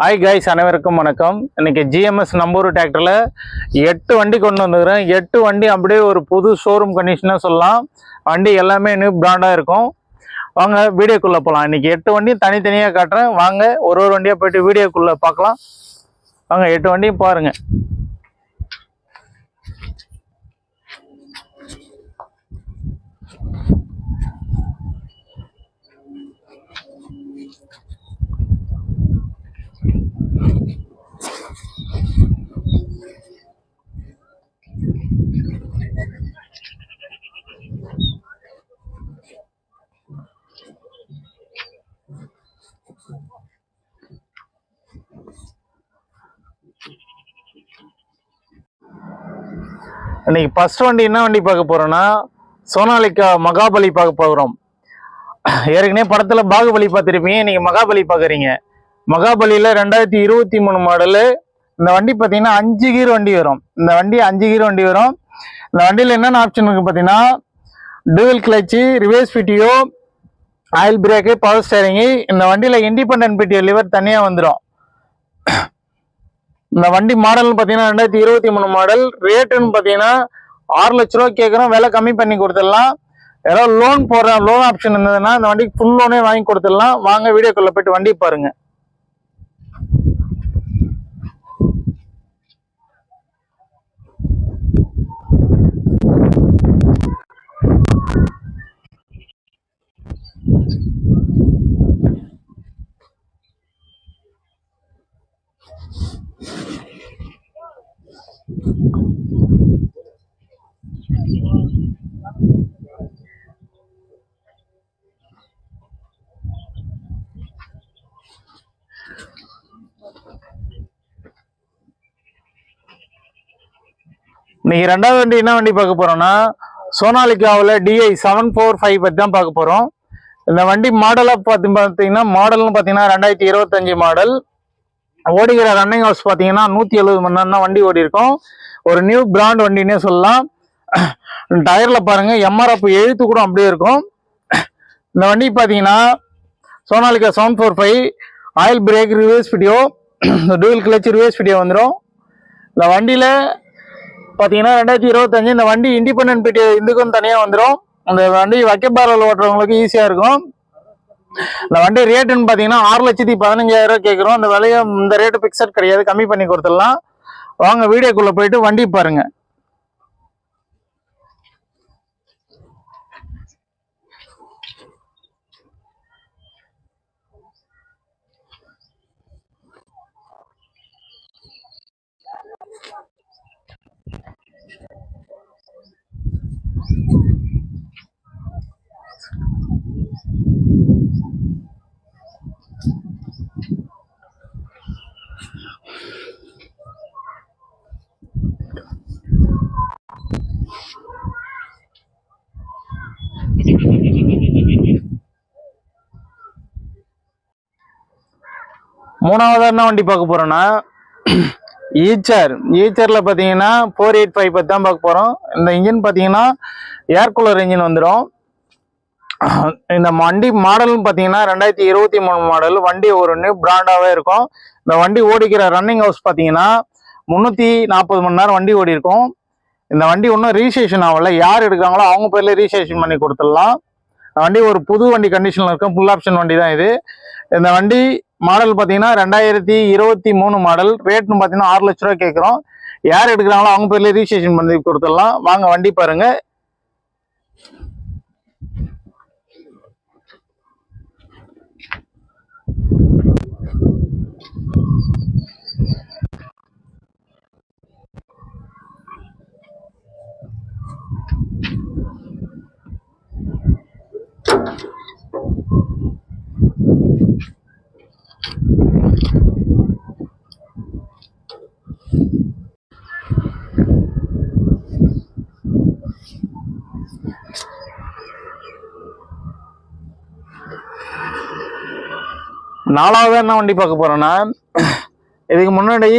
Hi guys அனைவருக்கும் வணக்கம். இன்றைக்கி ஜிஎம்எஸ் நம்பூர் டிராக்டரில் எட்டு வண்டி கொண்டு வந்துக்கிறேன் எட்டு வண்டி அப்படியே ஒரு புது ஷோரூம் கண்டிஷனாக சொல்லலாம். வண்டி எல்லாமே நியூ பிராண்டாக இருக்கும். வாங்க வீடியோக்குள்ளே போகலாம் இன்றைக்கி எட்டு வண்டியும் தனித்தனியாக காட்டுறேன். வாங்க ஒரு ஒரு வண்டியாக போய்ட்டு வீடியோக்குள்ளே பார்க்கலாம். வாங்க எட்டு வண்டியும் பாருங்கள் இன்னைக்கு ஃபஸ்ட் வண்டி என்ன வண்டி பார்க்க போறோம்னா சோனாலிக்கா மகாபலி பார்க்க போகிறோம். ஏற்கனவே படத்துல பாகுபலி பார்த்துருப்பீங்க. இன்னைக்கு மகாபலி பார்க்குறீங்க. மகாபலியில ரெண்டாயிரத்தி இருபத்தி மூணு மாடலு இந்த வண்டி பார்த்தீங்கன்னா அஞ்சு கீர் வண்டி வரும். இந்த வண்டி அஞ்சு கீர் வண்டி வரும். இந்த வண்டியில் என்னென்ன ஆப்ஷன் இருக்கு பார்த்தீங்கன்னா dual clutch reverse PTO oil brake power steering இந்த வண்டியில் இண்டிபெண்ட் பிடிஓ லிவர் தனியாக வந்துடும் இந்த வண்டி மாடல்னு பார்த்தீங்கன்னா ரெண்டாயிரத்தி இருபத்தி மூணு மாடல் ரேட்டுன்னு பார்த்தீங்கன்னா ஆறு லட்ச ரூபா கேட்குறோம் விலை கம்மி பண்ணி கொடுத்துடலாம். ஏதாவது லோன் போடுற லோன் ஆப்ஷன் இருந்ததுன்னா இந்த வண்டிக்கு ஃபுல் லோனே வாங்கி கொடுத்துடலாம். வாங்க வீடியோக்குள்ளே போயிட்டு வண்டி பாருங்கள் இன்னைக்கு ரெண்டாவது வண்டி என்ன வண்டி பார்க்க போறோம்னா சோனாலிகாவில் டிஐ செவன் ஃபோர் ஃபைவ் பற்றி தான் பார்க்க போகிறோம் இந்த வண்டி மாடலாக பார்த்து பார்த்தீங்கன்னா மாடல்னு பார்த்தீங்கன்னா ரெண்டாயிரத்தி இருபத்தஞ்சி மாடல் ஓடிக்கிற ரன்னிங் ஹவுஸ் பார்த்தீங்கன்னா நூற்றி எழுபது மணி நேரம் தான் வண்டி ஓடி இருக்கும் ஒரு நியூ பிராண்ட் வண்டினே சொல்லலாம். டயரில் பாருங்கள் எம்ஆர்எஃப் எழுத்து கூட அப்படியே இருக்கும். இந்த வண்டி பார்த்தீங்கன்னா Sonalika seven four five oil brake reverse video dual clutch reverse video வந்துடும் இந்த வண்டியில் பார்த்தீங்கன்னா ரெண்டாயிரத்தி இருபத்தஞ்சு இந்த வண்டி இண்டிபெண்டன்ட் பிடி இதுக்கும் தனியாக வந்துடும் அந்த வண்டி வக்கப்பாறையில் ஓட்டுறவங்களுக்கு ஈஸியாக இருக்கும். இந்த வண்டி ரேட்டுன்னு பார்த்தீங்கன்னா ஆறு லட்சத்தி பதினஞ்சாயிரம் கேட்குறோம் அந்த விலையை இந்த ரேட்டு ஃபிக்ஸட் கிடையாது. கம்மி பண்ணி கொடுத்துடலாம். வாங்க வீடியோக்குள்ளே போயிட்டு வண்டி பாருங்கள் மூணாவதாக என்ன வண்டி பார்க்க போகிறோன்னா ஈச்சர் ஈச்சரில் பார்த்தீங்கன்னா ஃபோர் எயிட் ஃபைவ் பற்றி தான் பார்க்க போகிறோம் இந்த இன்ஜின் பார்த்தீங்கன்னா ஏர் கூலர் இன்ஜின் வந்துடும் இந்த வண்டி மாடல்னு பார்த்தீங்கன்னா ரெண்டாயிரத்தி இருபத்தி மூணு மாடல் வண்டி ஒரு நியூ பிராண்டாகவே இருக்கும். இந்த வண்டி ஓடிக்கிற ரன்னிங் ஹவுஸ் பார்த்தீங்கன்னா முந்நூற்றி நாற்பது மணி நேரம் வண்டி ஓடி இருக்கும் இந்த வண்டி ஒன்றும் ரிஜிஸ்ட்ரேஷன் ஆகல. யார் எடுக்காங்களோ அவங்க பேரில் ரிஜிஸ்ட்ரேஷன் பண்ணி கொடுத்துடலாம். இந்த வண்டி ஒரு புது வண்டி கண்டிஷனில் இருக்கும். ஃபுல் ஆப்ஷன் வண்டி தான் இது. இந்த வண்டி மாடல் பார்த்தீங்கன்னா ரெண்டாயிரத்தி இருபத்தி மூணு மாடல். ரேட்னு பார்த்தீங்கன்னா ஆறு லட்ச ரூபா கேட்குறோம் யார் எடுக்கிறாங்களோ அவங்க பேர்ல ரிஜிஸ்ட்ரேஷன் பண்ணி கொடுத்துடலாம். வாங்க வண்டி பாருங்க. நாலாவது என்ன வண்டி பார்க்க போகிறேன்னா இதுக்கு முன்னாடி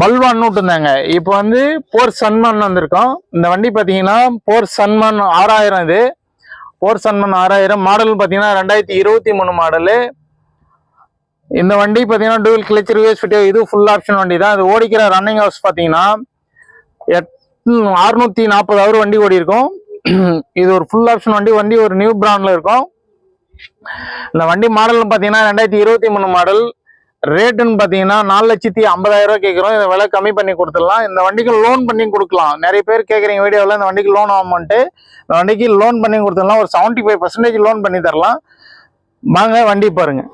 பல்வான்னு விட்டுருந்தாங்க. இப்போ வந்து போர் சன்மான் வந்திருக்கோம். இந்த வண்டி பார்த்தீங்கன்னா போர் சன்மான் ஆறாயிரம் இது. போர் சன்மான் ஆறாயிரம் மாடல் பார்த்தீங்கன்னா ரெண்டாயிரத்தி இருபத்தி மூணு மாடலு. இந்த வண்டி பார்த்தீங்கன்னா டூல் கிளச் ரிவேஸ் ஃபிட் இது ஃபுல் ஆப்ஷன் வண்டி தான். இது ஓடிக்கிற ரன்னிங் ஹவுஸ் பார்த்தீங்கன்னா எட் அறுநூத்தி நாற்பது வண்டி ஓடி இருக்கும் இது ஒரு ஃபுல் ஆப்ஷன் வண்டி. வண்டி ஒரு நியூ பிராண்டில் இருக்கும். இந்த வண்டி மாடல்னு பார்த்தீங்கன்னா ரெண்டாயிரத்தி இருபத்தி மூணு மாடல் ரேட்டுன்னு பார்த்தீங்கன்னா நாலு லட்சத்தி ஐம்பதாயிரம் ரூபா கேட்குறோம். இந்த விலை கம்மி பண்ணி கொடுத்துடலாம். இந்த வண்டிக்கு லோன் பண்ணி கொடுக்கலாம். நிறைய பேர் கேட்குறீங்க வீடியோவில் இந்த வண்டிக்கு லோன் அமௌண்ட்டு இந்த வண்டிக்கு லோன் பண்ணி கொடுத்துடலாம். ஒரு செவன்ட்டி ஃபைவ் பர்சன்டேஜ் லோன் பண்ணி தரலாம். வாங்க வண்டி பாருங்க.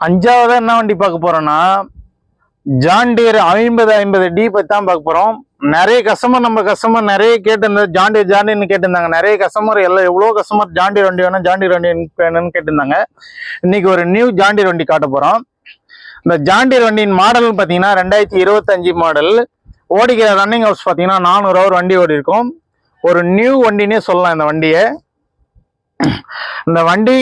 அஞ்சாவதாக என்ன வண்டி பார்க்க போகிறோன்னா ஜாண்டியர் ஐம்பது ஐம்பது டி தான் பார்க்க போறோம். நிறைய கஸ்டமர் நம்ம கஸ்டமர் நிறைய கேட்டிருந்த ஜாண்டியர் ஜாண்டியர்னு கேட்டிருந்தாங்க. நிறைய கஸ்டமர் எல்லாம் எவ்வளோ கஸ்டமர் ஜாண்டியர் வண்டி வேணும் ஜாண்டியர் வண்டி வேணும்னு கேட்டிருந்தாங்க. இன்னைக்கு ஒரு நியூ ஜாண்டியர் வண்டி காட்ட போறோம். இந்த ஜாண்டியர் வண்டியின் மாடல் பார்த்தீங்கன்னா ரெண்டாயிரத்தி இருபத்தஞ்சு மாடல் ஓடிக்கிற ரன்னிங் ஹவுஸ் பார்த்தீங்கன்னா நானூறு ஹவர் வண்டி ஓடி இருக்கும். ஒரு நியூ வண்டினே சொல்லலாம் இந்த வண்டியை. இந்த வண்டி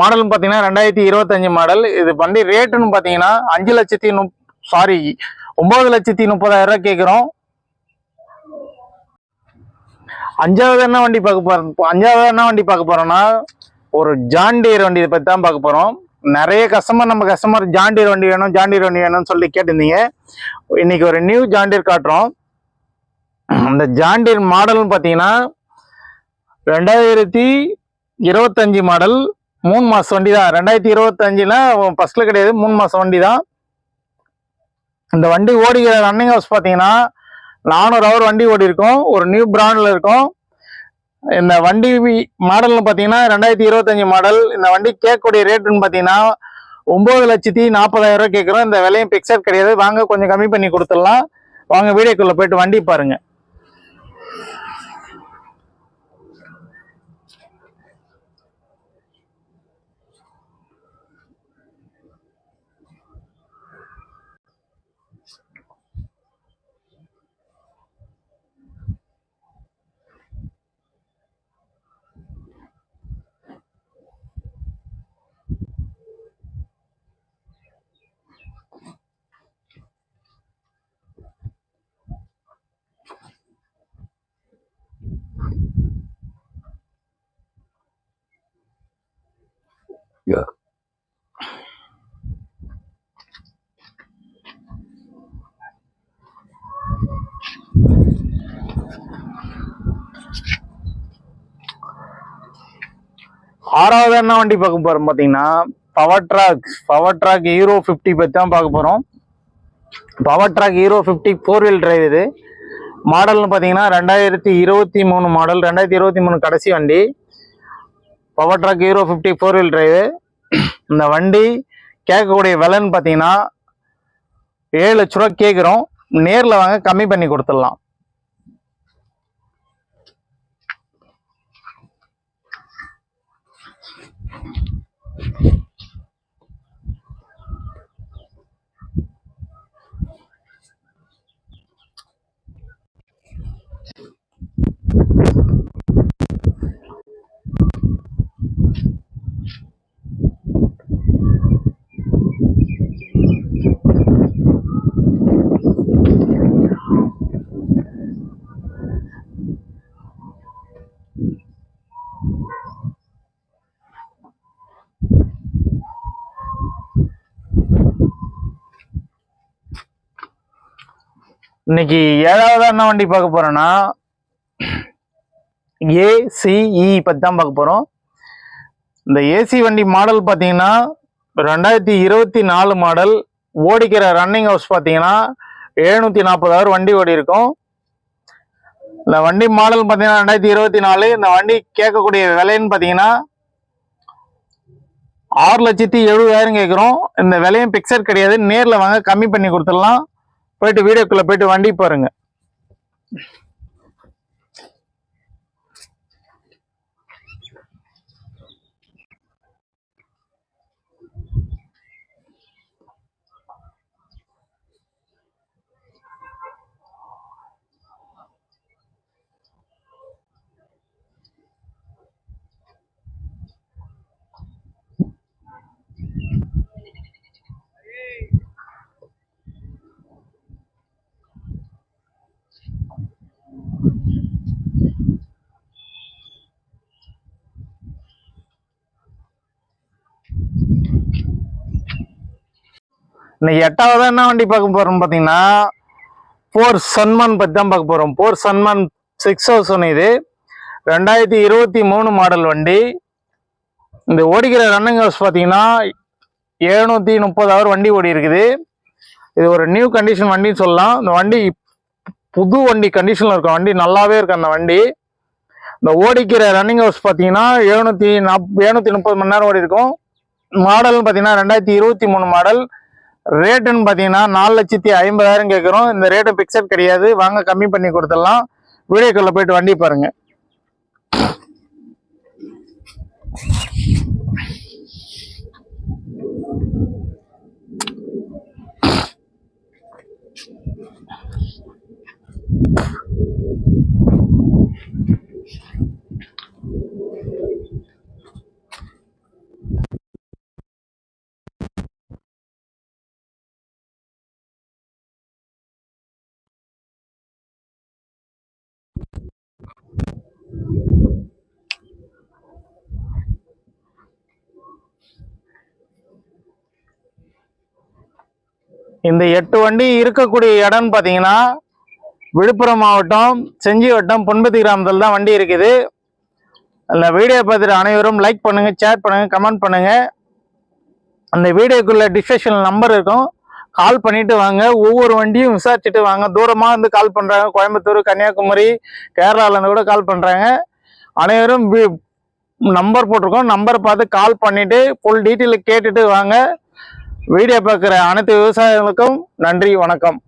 மாடல் பார்த்தீங்கன்னா ரெண்டாயிரத்தி இருபத்தஞ்சு மாடல் இது வண்டி ரேட்டுன்னு பார்த்தீங்கன்னா அஞ்சு லட்சத்தி முப் சாரி ஒன்பது லட்சத்தி முப்பதாயிரம் ரூபாய் கேட்குறோம் அஞ்சாவது என்ன வண்டி பார்க்க போறோம்? அஞ்சாவது என்ன வண்டி பார்க்க போறோம்னா ஒரு ஜாண்டியர் வண்டி இதை பற்றி தான் பார்க்க போறோம். நிறைய கஸ்டமர் நம்ம கஸ்டமர் ஜாண்டியர் வண்டி வேணும் ஜாண்டியர் வண்டி வேணும்னு சொல்லி கேட்டிருந்தீங்க. இன்னைக்கு ஒரு நியூ ஜாண்டியர் காட்டுறோம். அந்த ஜாண்டியர் மாடல்னு பார்த்தீங்கன்னா ரெண்டாயிரத்தி இருபத்தஞ்சு மாடல் மூணு மாசம் வண்டி தான் ரெண்டாயிரத்தி இருபத்தஞ்சுல ஃபர்ஸ்ட்ல கிடையாது மூணு மாசம் வண்டி தான் இந்த வண்டி ஓடிக்கிற ரன்னிங் ஹவுஸ் பார்த்தீங்கன்னா நானூறு ஹவர் வண்டி ஓடி இருக்கும் ஒரு நியூ பிராண்டில் இருக்கும். இந்த வண்டி மாடல்னு பார்த்தீங்கன்னா ரெண்டாயிரத்தி இருபத்தஞ்சி மாடல் இந்த வண்டி கேட்கக்கூடிய ரேட்டுன்னு பார்த்தீங்கன்னா ஒம்பது லட்சத்தி நாற்பதாயிரம் ரூபாய் கேட்குறோம். இந்த விலையும் பிக்சர் கிடையாது. வாங்க கொஞ்சம் கம்மி பண்ணி கொடுத்துடலாம். வாங்க வீடியோக்குள்ளே போயிட்டு வண்டி Yeah. ஆறாவது என்ன வண்டி பார்க்க போறோம் பார்த்தீங்கன்னா Powertrac Powertrac hero fifty பற்றி தான் பார்க்க போகிறோம் Powertrac Euro fifty four wheel drive இது. மாடல்னு பார்த்தீங்கன்னா ரெண்டாயிரத்தி இருபத்தி மூணு மாடல் ரெண்டாயிரத்தி இருபத்தி மூணு கடைசி வண்டி. Powertrac Euro fifty four wheel drive இந்த வண்டி கேட்கக்கூடிய விலைன்னு பார்த்தீங்கன்னா ஏழு லட்ச ரூபா கேட்குறோம். நேரில் வாங்க கம்மி பண்ணி கொடுத்துடலாம். இன்னைக்கு ஏழாவது என்ன வண்டி பார்க்க போறோம்னா ஏசிஇ பத்தி தான் பார்க்க போறோம். இந்த ஏசி வண்டி மாடல் பார்த்தீங்கன்னா ரெண்டாயிரத்தி இருபத்தி நாலு மாடல் ஓடிக்கிற ரன்னிங் ஹவுஸ் பார்த்தீங்கன்னா எழுநூத்தி நாற்பதாயிரம் வண்டி ஓடி இருக்கும். இந்த வண்டி மாடல் பார்த்தீங்கன்னா ரெண்டாயிரத்தி இருபத்தி நாலு இந்த வண்டி கேட்கக்கூடிய விலைன்னு பார்த்தீங்கன்னா ஆறு லட்சத்தி எழுபதாயிரம் கேட்குறோம். இந்த விலையும் பிக்சர் கிடையாது. நேரில் வாங்க கம்மி பண்ணி கொடுத்துடலாம். போயிட்டு வீடியோக்குள்ளே போயிட்டு வண்டி பாருங்கள் இன்னைக்கு எட்டாவது என்ன வண்டி பார்க்க போறோம் பார்த்தீங்கன்னா போர் சன்மான் பற்றி தான் பார்க்க போறோம். போர் சன்மான் சிக்ஸ் தௌசண்ட் இது. ரெண்டாயிரத்தி இருபத்தி மூணு மாடல் வண்டி. இந்த ஓடிக்கிற ரன்னிங் ஹவுஸ் பார்த்தீங்கன்னா எழுநூத்தி முப்பது ஹவர் வண்டி ஓடி இருக்குது. இது ஒரு நியூ கண்டிஷன் வண்டின்னு சொல்லலாம். இந்த வண்டி புது வண்டி கண்டிஷனில் இருக்கும் வண்டி நல்லாவே இருக்கு அந்த வண்டி. இந்த ஓடிக்கிற ரன்னிங் ஹவுஸ் பார்த்தீங்கன்னா எழுநூத்தி நாப் எழுநூத்தி முப்பது மணி நேரம் ஓடி இருக்கும். மாடல்னு பார்த்தீங்கன்னா ரெண்டாயிரத்தி இருபத்தி மூணு மாடல் ரேட்டுன்னு பார்த்தீங்கன்னா நாலு லட்சத்தி ஐம்பதாயிரம் கேட்குறோம் இந்த ரேட்டு பிக்சட் கிடையாது. வாங்க கம்மி பண்ணி கொடுத்துடலாம். வீடியோக்குள்ளே போயிட்டு வண்டி பாருங்க. இந்த எட்டு வண்டி இருக்கக்கூடிய இடம்னு பார்த்தீங்கன்னா விழுப்புரம் மாவட்டம் செஞ்சி வட்டம் பொன்பத்தி கிராமத்தில் தான் வண்டி இருக்குது. அந்த வீடியோ பார்த்துட்டு அனைவரும் லைக் பண்ணுங்கள் ஷேர் பண்ணுங்கள் கமெண்ட் பண்ணுங்கள் அந்த வீடியோக்குள்ளே டிஸ்கஷன் நம்பர் இருக்கும். கால் பண்ணிட்டு வாங்க. ஒவ்வொரு வண்டியும் விசாரிச்சுட்டு வாங்க. தூரமாக வந்து கால் பண்ணுறாங்க கோயம்புத்தூர் கன்னியாகுமரி கேரளாவிலேருந்து கூட கால் பண்ணுறாங்க அனைவரும் நம்பர் போட்டிருக்கோம். நம்பர் பார்த்து கால் பண்ணிவிட்டு ஃபுல் டீட்டெயில் கேட்டுட்டு வாங்க. வீடியோ பார்க்குற அனைத்து விவசாயிகளுக்கும் நன்றி வணக்கம்.